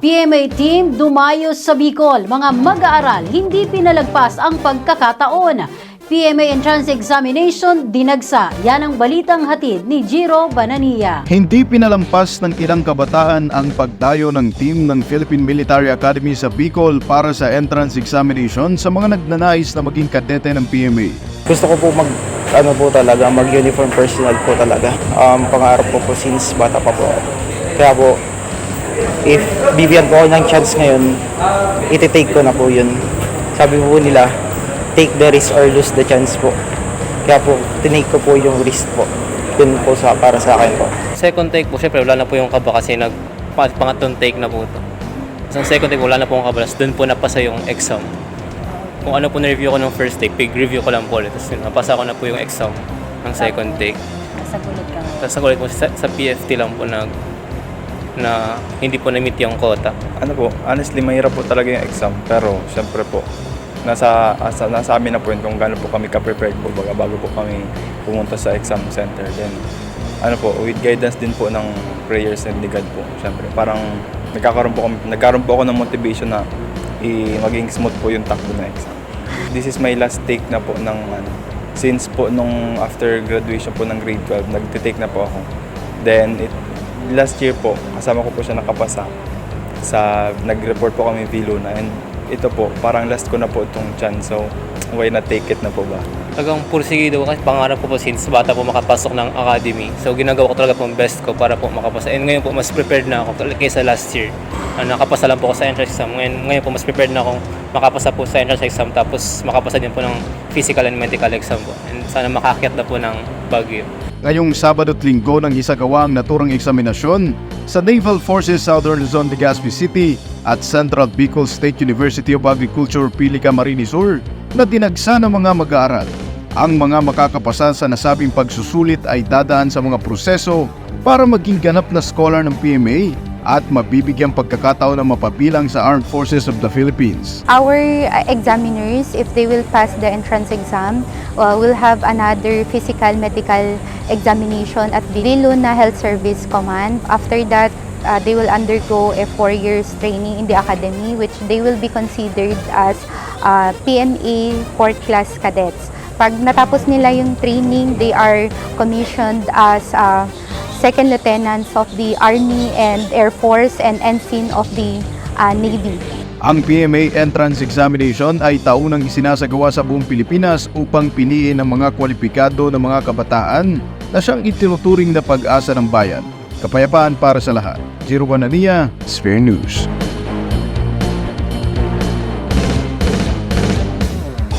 PMA team dumayo sa Bicol. Mga mag-aaral, hindi pinalagpas ang pagkakataon. PMA entrance examination dinagsa. Yan ang balitang hatid ni Jiro Banania. Hindi pinalampas ng ilang kabataan ang pagdayo ng team ng Philippine Military Academy sa Bicol para sa entrance examination sa mga nagnanais na maging kadete ng PMA. Gusto ko po mag ano po talaga, mag-uniform personnel po talaga. Um, pangarap ko po since bata pa po. Kaya po, if bibigyan po ako ng chance ngayon, iti-take ko na po yun. Sabi po nila, take the risk or lose the chance po. Kaya po, tinake ko po yung risk po. Yun po sa, para sa akin po. Second take po, syempre wala na po yung kaba kasi nag pa- pangatlong take na po ito. Sa second take, wala na po yung kaba. Doon po napasa yung exam. Kung ano po na-review ko ng first take, pig-review ko lang po ulit. Tapos napasa ko na po yung exam ng second take. Nasa gulat ka Tapos nakulit po sa, sa PFT lang po na na hindi po na-meet yung quota. ano po, honestly, mahirap po talaga yung exam. Pero, syempre po, nasa, asa, nasa amin na po yun kung gaano po kami ka-prepared po baga bago po kami pumunta sa exam center. Then, ano po, with guidance din po ng prayers and ni God po, syempre. Parang, nagkakaroon po, kami, nagkaroon po ako ng motivation na i maging smooth po yung takbo na exam. This is my last take na po ng, ano, since po nung after graduation po ng grade 12, nagtitake na po ako. Then, it, last year po, kasama ko po siya nakapasa sa nag-report po kami in Luna. And ito po, parang last ko na po itong chance. So why not take it na po ba? Talagang pursigido ko kasi pangarap ko po since bata po makapasok ng academy. So ginagawa ko talaga po ang best ko para po makapasa. And ngayon po mas prepared na ako kaysa last year. Ah, nakapasa lang po ako sa entrance exam. Ngayon, ngayon po mas prepared na akong makapasa po sa entrance exam tapos makapasa din po ng physical and medical exam po. And sana makakyat na po ng Baguio. Ngayong Sabado at Linggo ng isagawa ang naturang eksaminasyon sa Naval Forces Southern Luzon, Legazpi City at Central Bicol State University of Agriculture, Pilica, Marines Sur na dinagsa ng mga mag-aaral. Ang mga makakapasa sa nasabing pagsusulit ay dadaan sa mga proseso para maging ganap na scholar ng PMA at mabibigyang pagkakataon na mapabilang sa Armed Forces of the Philippines. Our uh, examiners, if they will pass the entrance exam, uh, will have another physical medical examination at the Luna Health Service Command. After that, uh, they will undergo a four years training in the academy, which they will be considered as uh, PMA fourth class cadets. Pag natapos nila yung training, they are commissioned as uh, second lieutenants of the Army and Air Force and ensign of the uh, Navy. Ang PMA entrance examination ay taunang isinasagawa sa buong Pilipinas upang piliin ang mga kwalipikado ng mga kabataan na siyang itinuturing na pag-asa ng bayan. Kapayapaan para sa lahat. Jiro Banania, Spare News.